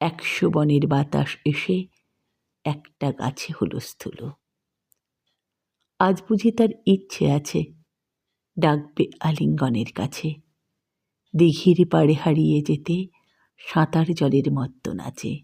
একশো বনের বাতাস এসে একটা গাছে হলো স্থূল। আজ বুঝি তার ইচ্ছে আছে ডাকবে আলিঙ্গনের কাছে। দিঘির পাড়ে হারিয়ে যেতে সাঁতার জলের মত্ত নাচে।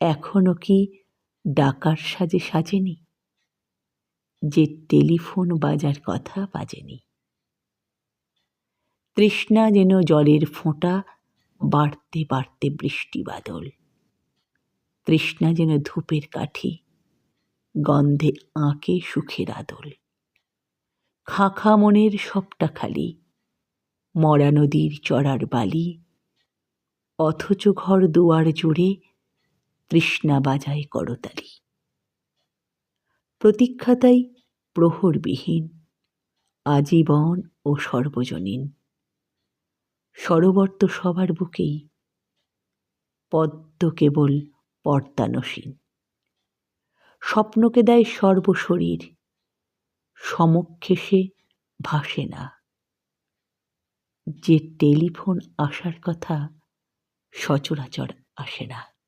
এখনও কি ডাকার সাজে সাজেনি? যে টেলিফোন বাজার কথা বাজেনি। তৃষ্ণা যেন জলের ফোঁটা বাড়তে বাড়তে বৃষ্টি বাদল। তৃষ্ণা যেন ধূপের কাঠি, গন্ধে আঁকে সুখের আদল। খাখা মনের সবটা খালি, মরা নদীর চড়ার বালি, অথচ ঘর দুয়ার জুড়ে তৃষ্ণা বাজায় করতালি। প্রতীক্ষাতাই প্রহরবিহীন, আজীবন ও সর্বজনীন। সরবর্ত সবার বুকেই। পদ্ম কেবল পর্দানসীন। স্বপ্নকে দেয় সর্বশরীর সমক্ষে সে ভাসে না। যে টেলিফোন আসার কথা সচরাচর আসে না।